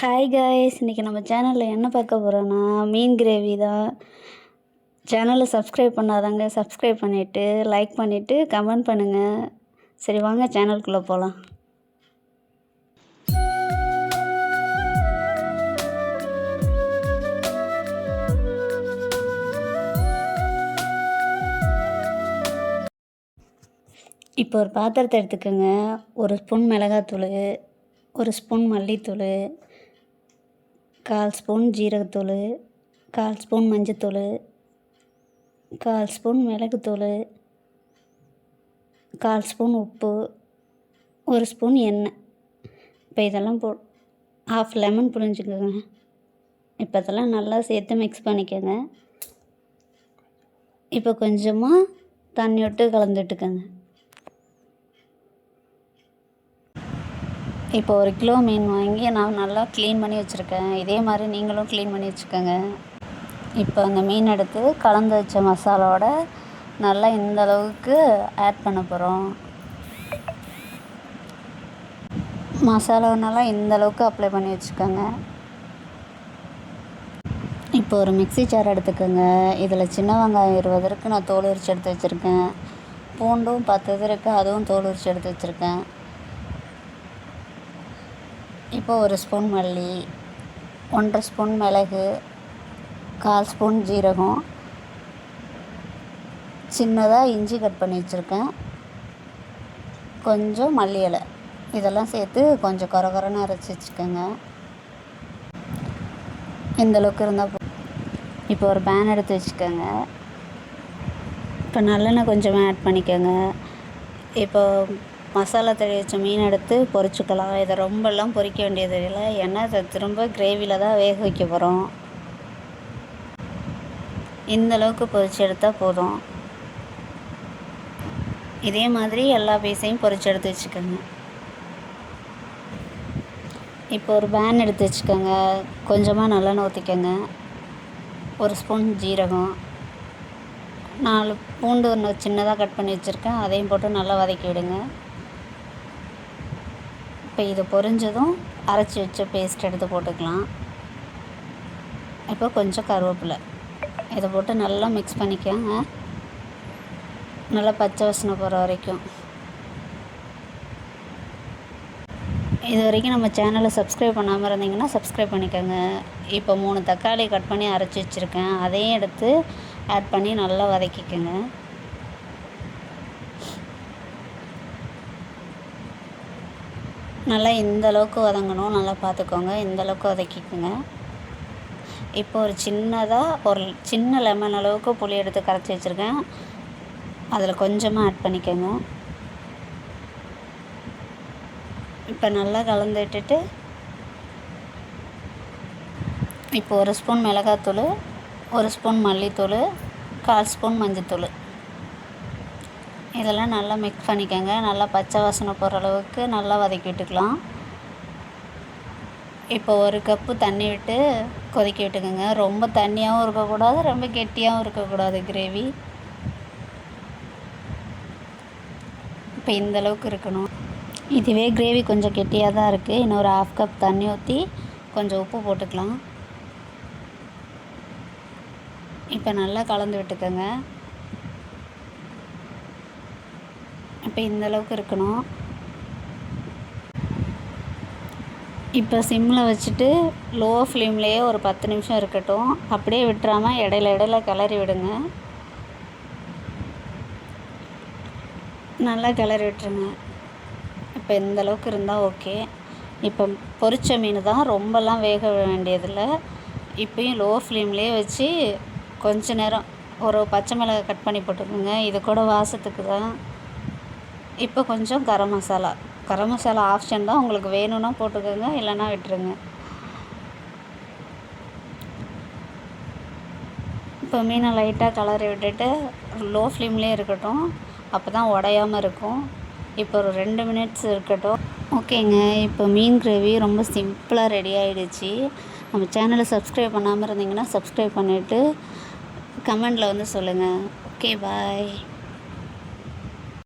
Hi guys இன்றைக்கி நம்ம சேனலில் என்ன பார்க்க போகிறோன்னா மீன் கிரேவி தான். சேனலை சப்ஸ்கிரைப் பண்ணாதாங்க சப்ஸ்கிரைப் பண்ணிவிட்டு லைக் பண்ணிவிட்டு கமெண்ட் பண்ணுங்கள் சரி வாங்க சேனலுக்குள்ளே போகலாம் இப்போ ஒரு பாத்திரத்தை எடுத்துக்கோங்க. ஒரு ஸ்பூன் மிளகாத்தூள் ஒரு ஸ்பூன் மல்லித்தூள் கால் ஸ்பூன் ஜீரகத்தூள் கால் ஸ்பூன் மஞ்சத்தூள் கால் ஸ்பூன் மிளகுத்தூள் கால் ஸ்பூன் உப்பு ஒரு ஸ்பூன் எண்ணெய். இப்போ இதெல்லாம் போ ஹாஃப் லெமன் புரிஞ்சுக்கோங்க இப்போ இதெல்லாம் நல்லா சேர்த்து மிக்ஸ் பண்ணிக்கோங்க. இப்போ கொஞ்சமாக தண்ணி விட்டு கலந்துட்டுக்கோங்க. இப்போ ஒரு கிலோ மீன் வாங்கி நான் நல்லா க்ளீன் பண்ணி வச்சுருக்கேன். இதே மாதிரி நீங்களும் க்ளீன் பண்ணி வச்சுக்கோங்க. இப்போ அந்த மீன் எடுத்து கலந்து வச்ச மசாலாவோட நல்லா இந்த அளவுக்கு ஆட் பண்ண போகிறோம் மசாலாவெல்லாம் நல்லா இந்த அளவுக்கு அப்ளை பண்ணி வச்சுக்கோங்க. இப்போ ஒரு மிக்ஸி ஜார் எடுத்துக்கோங்க. இதில் சின்ன வெங்காயம் இருபது இருக்குது நான் தோல் உரிச்சு எடுத்து வச்சுருக்கேன். பூண்டும் பத்து இது இருக்குது அதுவும் தோல் உரிச்சு எடுத்து வச்சுருக்கேன். இப்போ ஒரு ஸ்பூன் மல்லி ஒன்றரை ஸ்பூன் மிளகு கால் ஸ்பூன் ஜீரகம். சின்னதாக இஞ்சி கட் பண்ணி வச்சுருக்கேன். கொஞ்சம் மல்லி இலை. இதெல்லாம் சேர்த்து கொஞ்சம் குறை அரைச்சி வச்சுக்கோங்க. இந்தளவுக்கு இருந்தால் இப்போ ஒரு பேன் எடுத்து வச்சுக்கோங்க. இப்போ நல்லெண்ணெய் கொஞ்சமாக ஆட் பண்ணிக்கோங்க. இப்போ மசாலா தடவி வச்ச மீன் எடுத்து பொரிச்சுக்கலாம். இதை ரொம்பலாம் பொரிக்க வேண்டியது இல்லை. ஏன்னா இதை திரும்ப கிரேவியில் தான் வேக வைக்க போகிறோம் இந்த அளவுக்கு பொரிச்சு எடுத்தால் போதும். இதே மாதிரி எல்லா பீஸையும் பொரிச்சு எடுத்து வச்சுக்கோங்க. இப்போ ஒரு பேன் எடுத்து வச்சுக்கோங்க. கொஞ்சமாக நல்லெண்ணெய் ஊற்றிக்கோங்க ஒரு ஸ்பூன் ஜீரகம். நாலு பூண்டு ஒன்று சின்னதாக கட் பண்ணி வச்சுருக்கேன். அதையும் போட்டு நல்லா வதக்கி விடுங்க. இப்போ இது பொரிஞ்சதும் அரைச்சி வச்ச பேஸ்ட் எடுத்து போட்டுக்கலாம். இப்போ கொஞ்சம் கருவேப்பிலை. இதை போட்டு நல்லா மிக்ஸ் பண்ணிக்கோங்க. நல்லா பச்சை வசனை போகிற வரைக்கும். இது வரைக்கும் நம்ம சேனலை சப்ஸ்கிரைப் பண்ணாமல் இருந்தீங்கன்னா சப்ஸ்கிரைப் பண்ணிக்கோங்க. இப்போ மூணு தக்காளி கட் பண்ணி அரைச்சி வச்சுருக்கேன். அதையும் எடுத்து ஆட் பண்ணி நல்லா வதக்கிக்கோங்க. நல்லா இந்த அளவுக்கு வதங்கணும். நல்லா பார்த்துக்கோங்க. இந்த அளவுக்கு வதக்கிக்கோங்க. இப்போ ஒரு சின்னதாக ஒரு சின்ன லெமன் அளவுக்கு புளி எடுத்து கரைச்சி வச்சுருக்கேன். அதில் கொஞ்சமாக ஆட் பண்ணிக்கோங்க. இப்போ நல்லா கலந்து விட்டுட்டு இப்போ ஒரு ஸ்பூன் மிளகாத்தூள் ஒரு ஸ்பூன் மல்லித்தூள் கால் ஸ்பூன் மஞ்சத்தூள். இதெல்லாம் நல்லா மிக்ஸ் பண்ணிக்கோங்க. நல்லா பச்சை வாசனை போகிற அளவுக்கு நல்லா வதக்கி விட்டுக்கலாம். இப்போ ஒரு கப்பு தண்ணி விட்டு கொதிக்க விட்டுக்கோங்க. ரொம்ப தண்ணியாகவும் இருக்கக்கூடாது ரொம்ப கெட்டியாகவும் இருக்கக்கூடாது கிரேவி இப்போ இந்தளவுக்கு இருக்கணும். இதுவே கிரேவி கொஞ்சம் கெட்டியாக தான் இருக்குது இன்னொரு ஹாஃப் கப் தண்ணி ஊற்றி கொஞ்சம் உப்பு போட்டுக்கலாம். இப்போ நல்லா கலந்து விட்டுக்கோங்க. இப்போ இந்தளவுக்கு இருக்கணும். இப்போ சிம்மில் வச்சுட்டு லோ ஃப்ளேம்லேயே ஒரு பத்து நிமிஷம் இருக்கட்டும். அப்படியே விட்டுறாமல் இடையில இடையில கிளறி விடுங்க. நல்லா கிளறி விட்டுருங்க. இப்போ இந்த அளவுக்கு இருந்தால் ஓகே. இப்போ பொரிச்ச மீன் தான் ரொம்பலாம் வேக வேண்டியதில்லை. இப்போயும் லோ ஃப்ளேம்லேயே வச்சு கொஞ்ச நேரம் ஒரு பச்சை மிளகாய் கட் பண்ணி போட்டுக்கோங்க. இது கூட வாசத்துக்கு தான். இப்போ கொஞ்சம் கரம் மசாலா. கரம் மசாலா ஆப்ஷன் தான் உங்களுக்கு வேணும்னா போட்டுக்கோங்க இல்லைன்னா விட்டுருங்க. இப்போ மீனை லைட்டாக கலரி விட்டுட்டு லோ ஃப்ளேம்லேயே இருக்கட்டும். அப்போ தான் உடையாமல் இருக்கும். இப்போ ஒரு ரெண்டு மினிட்ஸ் இருக்கட்டும். ஓகேங்க இப்போ மீன் கிரேவி ரொம்ப சிம்பிளாக ரெடி ஆகிடுச்சு நம்ம சேனலை சப்ஸ்கிரைப் பண்ணாமல் இருந்தீங்கன்னா சப்ஸ்கிரைப் பண்ணிவிட்டு கமெண்டில் வந்து சொல்லுங்கள் ஓகே பாய்